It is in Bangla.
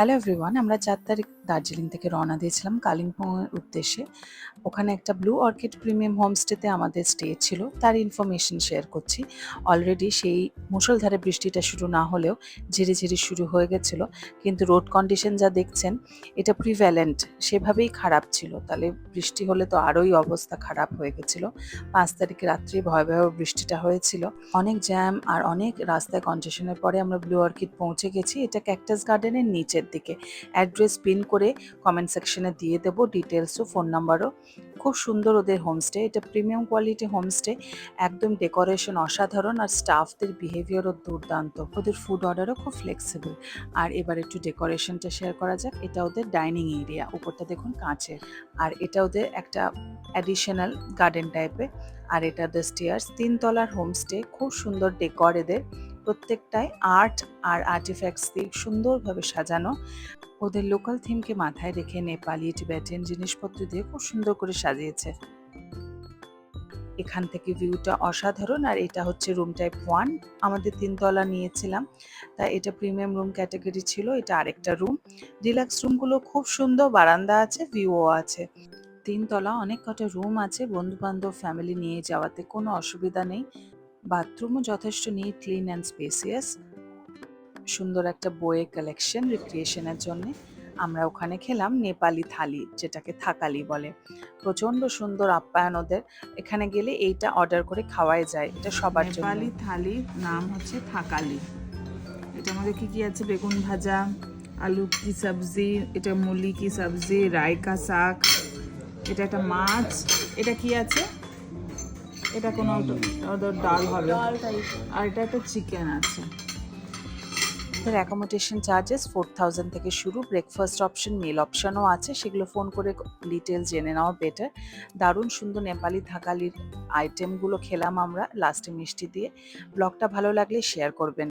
হ্যালো এভরিওয়ান আমরা চার তারিখ দার্জিলিং থেকে রওনা দিয়েছিলাম কালিম্পংয়ের উদ্দেশ্যে। ওখানে একটা ব্লু অর্কিড প্রিমিয়াম হোমস্টেতে আমাদের স্টে ছিল। তার ইনফরমেশন শেয়ার করছি। অলরেডি সেই মুষলধারে বৃষ্টিটা শুরু না হলেও ঝিরি ঝিরি শুরু হয়ে গেছিল। কিন্তু রোড কন্ডিশন যা দেখছেন, এটা প্রিভ্যালেন্ট সেভাবেই খারাপ ছিল। তাহলে বৃষ্টি হলে তো আরোই অবস্থা খারাপ হয়ে গেছিল। পাঁচ তারিখে রাত্রি ভয়াবহ বৃষ্টিটা হয়েছিল। অনেক জ্যাম আর অনেক রাস্তায় কনজেশনের পরে আমরা ব্লু অর্কিড পৌঁছে গেছি। এটা ক্যাকটাস গার্ডেনের নিচের দিকে। অ্যাড্রেস পিন করে কমেন্ট সেকশনে দিয়ে দেবো ডিটেলসও ফোন নাম্বারও খুব সুন্দর ওদের হোমস্টে এটা প্রিমিয়াম কোয়ালিটি হোমস্টে একদম ডেকোরেশন অসাধারণ আর স্টাফদের বিহেভিয়ারও দুর্দান্ত। ওদের ফুড অর্ডারও খুব ফ্লেক্সিবল আর এবার একটু ডেকোরেশনটা শেয়ার করা যাক, এটা ওদের ডাইনিং এরিয়া উপরটা দেখুন কাঁচের। আর এটা ওদের একটা অ্যাডিশনাল গার্ডেন টাইপের আর এটা দ্য স্টেয়ার্স তিনতলার হোমস্টে খুব সুন্দর ডেকর এদের। প্রত্যেকটায় আর্ট আর আর্টিফ্যাক্টস দিয়ে সুন্দরভাবে সাজানো। ওদের লোকাল থিমকে মাথায় রেখে নেপালি টিবেটান জিনিসপত্র দিয়ে খুব সুন্দর করে সাজিয়েছে। এখান থেকে ভিউটা অসাধারণ আর এটা হচ্ছে রুম টাইপ ওয়ান আমাদের তিনতলা নিয়েছিলাম, তা এটা প্রিমিয়াম রুম ক্যাটাগরি ছিল, এটা আরেকটা রুম ডিলাক্স রুমগুলো খুব সুন্দর, বারান্দা আছে ভিউও আছে। তিনতলা, অনেক কটা রুম আছে বন্ধু বান্ধব ফ্যামিলি নিয়ে যাওয়াতে কোনো অসুবিধা নেই। বাথরুমও যথেষ্ট নিট ক্লিন অ্যান্ড স্পেসিয়াস সুন্দর একটা বইয়ের কালেকশন রিক্রিয়েশনের জন্য আমরা ওখানে খেলাম নেপালি থালি যেটাকে থাকালি বলে। প্রচণ্ড সুন্দর আপ্যায়ন ওদের। এখানে গেলে এইটা অর্ডার করে খাওয়াই যায় এটা সবার জন্য। নেপালি থালির নাম হচ্ছে থাকালি। এটার মধ্যে কি কি আছে? বেগুন ভাজা আলু কি সবজি এটা মুলি কি সবজি রায়কা শাক এটা একটা মাছ এটা কি আছে? এটা কোনো ওদের ডাল হবে। আর এটা একটা চিকেন আছে। ওদের অ্যাকোমোডেশন চার্জেস ফোর থাউজেন্ড থেকে শুরু। ব্রেকফাস্ট অপশন মিল অপশনও আছে। সেগুলো ফোন করে ডিটেলস জেনে নেওয়া বেটার দারুণ সুন্দর নেপালি থাকালির আইটেমগুলো খেলাম আমরা লাস্টে মিষ্টি দিয়ে। ব্লগটা ভালো লাগলে শেয়ার করবেন।